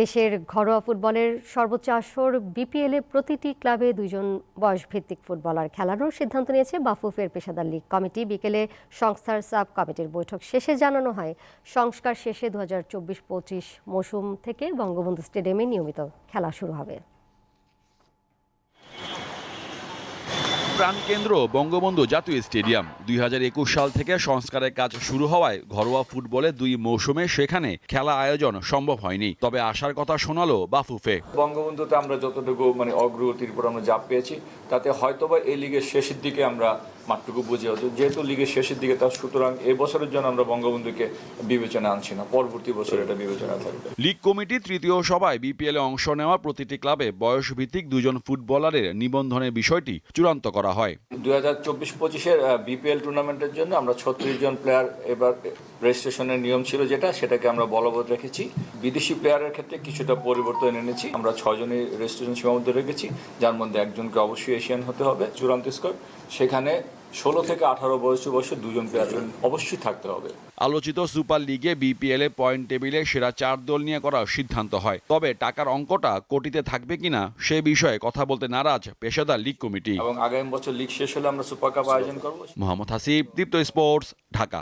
দেশের ঘরোয়া ফুটবলের সর্বোচ্চ আসর বিপিএলে প্রতিটি ক্লাবে দুইজন বয়সভিত্তিক ফুটবলার খেলানোর সিদ্ধান্ত নিয়েছে বাফুফের পেশাদার লীগ কমিটি। বিকেলে সংস্থার সাব কমিটির বৈঠক শেষে জানানো হয়, সংস্কার শেষে দু হাজার চব্বিশ পঁচিশ মৌসুম থেকে বঙ্গবন্ধু স্টেডিয়ামে নিয়মিত খেলা শুরু হবে। প্রাণকেন্দ্র বঙ্গবন্ধু জাতীয় স্টেডিয়াম। দুই হাজার একুশ সাল থেকে সংস্কারের কাজ শুরু হওয়ায় ঘরোয়া ফুটবলে দুই মৌসুমে সেখানে খেলা আয়োজন সম্ভব হয়নি। তবে আসার কথা শোনালো বাফুফে। বঙ্গবন্ধুতে আমরা যতটুকু মানে অগ্রগতির উপর আমরা জাপ পেয়েছি, তাতে হয়তোবা এই লিগের শেষের দিকে আমরা মাঠটুকু বুঝে হতো যেহেতু লিগের শেষের দিকে তার সুতরাং এবছরের বছরের জন্য আমরা বঙ্গবন্ধুকে বিবেচনা আনছি না। পরবর্তী বছর এটা বিবেচনা থাকবে। লীগ কমিটি তৃতীয় সভায় বিপিএল এ অংশ নেওয়া প্রতিটি ক্লাবে বয়স ভিত্তিক দুজন ফুটবলারের নিবন্ধনের বিষয়টি চূড়ান্ত করা হয়। দুই হাজার চব্বিশ পঁচিশের বিপিএল টুর্নামেন্টের জন্য আমরা ছত্রিশ জন প্লেয়ার এবার রেজিস্ট্রেশনের নিয়ম ছিল যেটা সেটাকে আমরা বলবৎ রেখেছি। বিদেশি প্লেয়ারের ক্ষেত্রে কিছুটা পরিবর্তন এনেছি। আমরা ছজনই রেজিস্ট্রেশন সীমাবদ্ধ রেখেছি যার মধ্যে একজনকে অবশ্যই এশিয়ান হতে হবে চূড়ান্ত স্কোর সেখানে ষোলো থেকে আঠারো বয়সী বয়সে দুজন প্লেয়ার অবশ্যই থাকতে হবে। আলোচিত সুপার লিগে বিপিএল এ পয়েন্ট টেবিলে সেরা চার দল নিয়ে করার সিদ্ধান্ত হয়। তবে টাকার অঙ্কটা কোটিতে থাকবে কিনা সে বিষয়ে কথা বলতে নারাজ পেশাদার লীগ কমিটি। এবং আগামী বছর লিগ শেষ হলে আমরা সুপার কাপ আয়োজন করব। মোহাম্মদ হাসিব দীপ্ত স্পোর্টস ঢাকা।